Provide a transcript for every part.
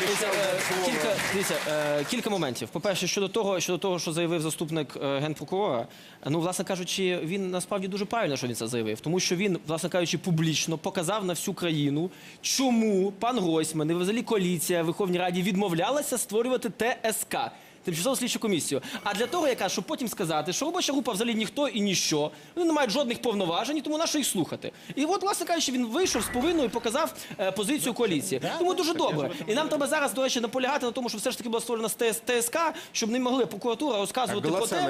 Дивіться, е, Кілька, дивіться, е, кілька моментів. По-перше, щодо того, щодо того, що заявив заступник е, генпрокурора, ну, власне кажучи, він насправді дуже правильно, що він це заявив, тому що він, власне кажучи, публічно показав на всю країну, чому пан Гройсман і взагалі коаліція в Верховній Раді відмовлялася створювати ТСК. Тимчасову слідчу комісію. А для того, яка, щоб потім сказати, що робоча група взагалі ніхто і ніщо, вони не мають жодних повноважень, тому на що їх слухати. І от, власне кажучи, він вийшов з повинною і показав е, позицію коаліції. Тому дуже добре. І нам треба зараз, до речі, наполягати на тому, що все ж таки була створена ТС- ТСК, щоб не могли прокуратура розказувати про те.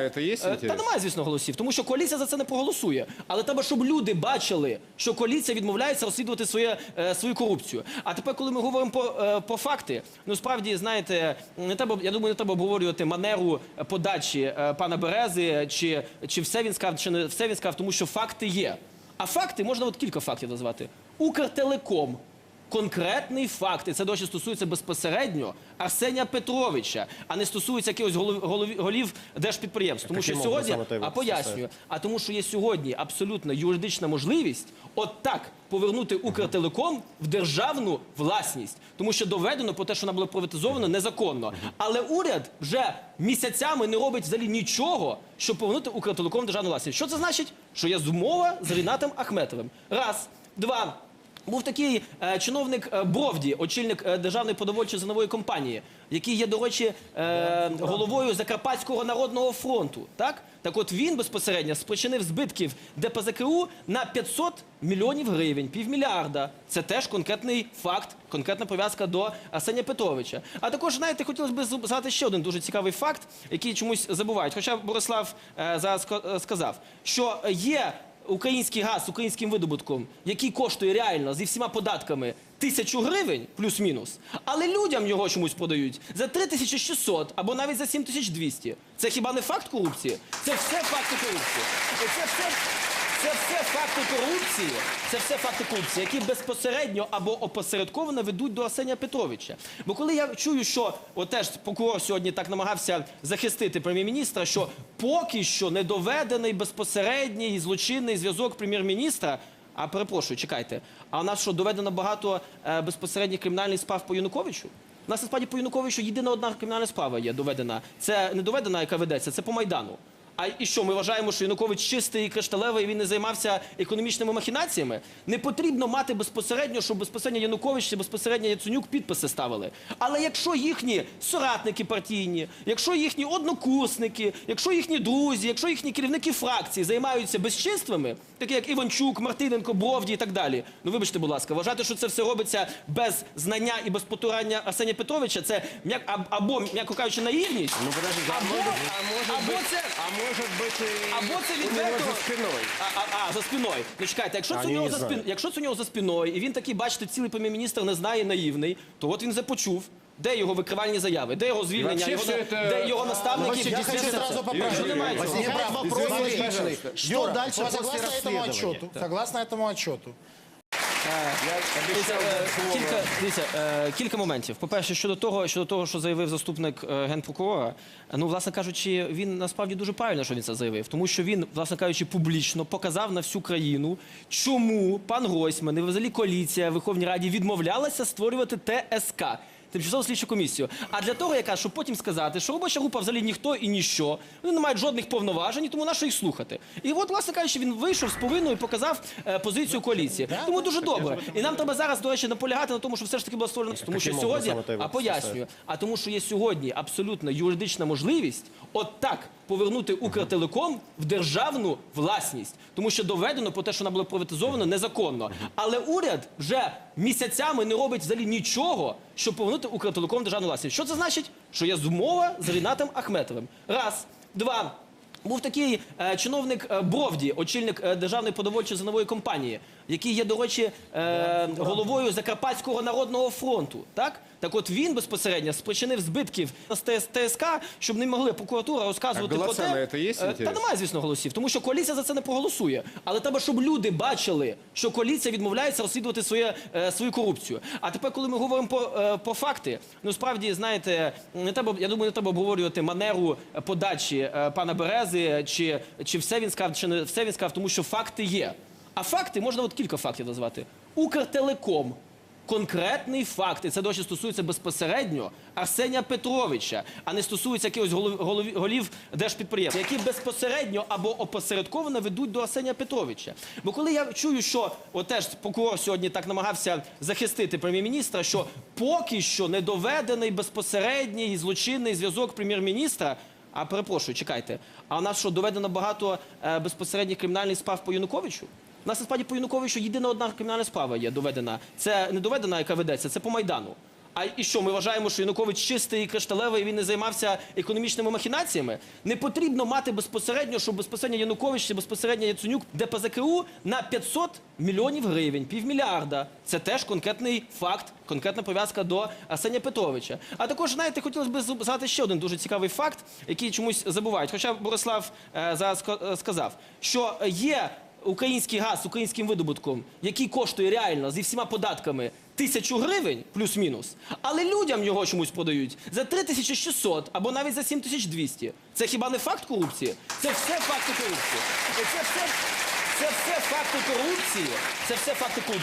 Е, Та немає, звісно, голосів, тому що коаліція за це не проголосує. Але треба, щоб люди бачили, що коаліція відмовляється розслідувати своє, е, свою корупцію. А тепер, коли ми говоримо е, факти, ну справді знаєте, не треба, я думаю, не треба обговорювати манеру подачі е, пана Берези, чи, чи все він сказав, чи не все він сказав, тому що факти є. А факти можна от кілька фактів назвати. Укртелеком. Конкретний факт, і це досі стосується безпосередньо Арсенія Петровича, а не стосується якихось голов, голов- голів держпідприємств. Тому що сьогодні, а пояснюю, а тому, що є сьогодні абсолютно юридична можливість от так повернути Укртелеком в державну власність, тому що доведено про те, що вона була приватизована незаконно. Але уряд вже місяцями не робить взагалі нічого, щоб повернути Укртелеком в державну власність. Що це значить? Що є змова з Рінатом Ахметовим. Раз, два. Був такий е, чиновник е, Бровді, очільник е, державної продовольчої зернової компанії, який є, до речі, е, головою Закарпатського народного фронту. Так, так, от він безпосередньо спричинив збитків ДПЗКУ на 500 мільйонів гривень, півмільярда. Це теж конкретний факт, конкретна пов'язка до Арсенія Петровича. А також, знаєте, хотілося б згадати ще один дуже цікавий факт, який чомусь забувають. Хоча Борислав е, зараз е, сказав, що є український газ українським видобутком, який коштує реально зі всіма податками тисячу гривень, плюс-мінус, але людям його чомусь продають за 3600 або навіть за 7200. Це хіба не факт корупції? Це все факти корупції. Це все, це все факти корупції. Це все факти корупції, які безпосередньо або опосередковано ведуть до Арсенія Петровича. Бо коли я чую, що от теж прокурор сьогодні так намагався захистити прем'єр-міністра, що поки що не доведений безпосередній злочинний зв'язок прем'єр-міністра. А перепрошую, чекайте. А у нас що доведено багато е, безпосередніх кримінальних справ по Януковичу? У нас насправді по Януковичу єдина одна кримінальна справа є доведена. Це не доведена, яка ведеться, це по Майдану. А і що, ми вважаємо, що Янукович чистий і кришталевий, і він не займався економічними махінаціями? Не потрібно мати безпосередньо, щоб безпосередньо Янукович чи безпосередньо Яценюк підписи ставили. Але якщо їхні соратники партійні, якщо їхні однокурсники, якщо їхні друзі, якщо їхні керівники фракцій займаються безчинствами, такі як Іванчук, Мартиненко, Бровді і так далі. Ну вибачте, будь ласка, вважати, що це все робиться без знання і без потурання Арсенія Петровича, це або, м'яко кажучи, наївність. Ну, або, або це а может быть и або це у него відверто за спиной. А, а, а за спиною. Ну чекайте, якщо це у Они нього не за спин, знають. якщо це у нього за спиною, і він такий, бачите, цілий прем'єр-міністр не знає наївний, то от він започув. Де його викривальні заяви? Де його звільнення? вообще Його, все на- это- де його наставники? Я Де Я хочу це сразу все? поправить. Що немає цього? Возникает вопрос Извините, логичный. пожалуйста. Что Юра, дальше после согласно этому расследования. отчету? Согласно этому отчету. Дивіться, е, кілька, дивіться, е, кілька моментів. По-перше, щодо того, щодо того, що заявив заступник е, генпрокурора, ну, власне кажучи, він насправді дуже правильно, що він це заявив, тому що він, власне кажучи, публічно показав на всю країну, чому пан Гройсман і взагалі коаліція в Верховній Раді відмовлялася створювати ТСК. Тимчасову слідчу комісію. А для того, яка, щоб потім сказати, що робоча група взагалі ніхто і ніщо, вони не мають жодних повноважень, і тому на що їх слухати. І от, власне кажучи, він вийшов з повинною і показав е, позицію коаліції. Тому дуже добре. І нам треба зараз, до речі, наполягати на тому, що все ж таки була створена. Тому що Яким сьогодні, образом це а пояснюю, а тому, що є сьогодні абсолютно юридична можливість от так повернути Укртелеком в державну власність, тому що доведено про те, що вона була приватизована незаконно. Але уряд вже місяцями не робить взагалі нічого, щоб повернути Укртелеком державну власність. Що це значить? Що є змова з Рінатом Ахметовим. Раз, два. Був такий е, чиновник е, Бровді, очільник е, державної продовольчої зернової компанії, який є, до речі, е, головою Закарпатського народного фронту. Так, так, от він безпосередньо спричинив збитків з ТСК, щоб не могли прокуратура розказувати А про голоса те. на це є Е, Та немає, звісно, голосів, тому що коаліція за це не проголосує. Але треба, щоб люди бачили, що коаліція відмовляється розслідувати своє, е, свою корупцію. А тепер, коли ми говоримо е, факти, ну справді знаєте, не треба, я думаю, не треба обговорювати манеру подачі пана Берези, чи, чи все він сказав, чи не все він сказав, тому що факти є. А факти можна от кілька фактів назвати. Укртелеком. конкретний факт, і це, до речі, стосується безпосередньо Арсенія Петровича, а не стосується якихось голов, голов- голів держпідприємств, які безпосередньо або опосередковано ведуть до Арсенія Петровича. Бо коли я чую, що от теж прокурор сьогодні так намагався захистити прем'єр-міністра, що поки що не доведений безпосередній злочинний зв'язок прем'єр-міністра. А перепрошую, чекайте. А у нас що доведено багато е, безпосередніх кримінальних справ по Януковичу? Нас насправді по Януковичу єдина одна кримінальна справа є доведена. Це не доведена, яка ведеться, це по Майдану. А і що, ми вважаємо, що Янукович чистий і кришталевий, він не займався економічними махінаціями? Не потрібно мати безпосередньо, щоб безпосередньо Янукович чи безпосередньо Яценюк ДПЗКУ на 500 мільйонів гривень, півмільярда. Це теж конкретний факт, конкретна пов'язка до Арсенія Петровича. А також, знаєте, хотілося б згадати ще один дуже цікавий факт, який чомусь забувають. Хоча Борислав е, зараз е, сказав, що є український газ з українським видобутком, який коштує реально зі всіма податками тисячу гривень плюс-мінус, але людям його чомусь продають за 3600 або навіть за 7200. Це хіба не факт корупції? Це все факти корупції. Це все, факти корупції. Це все факти корупції.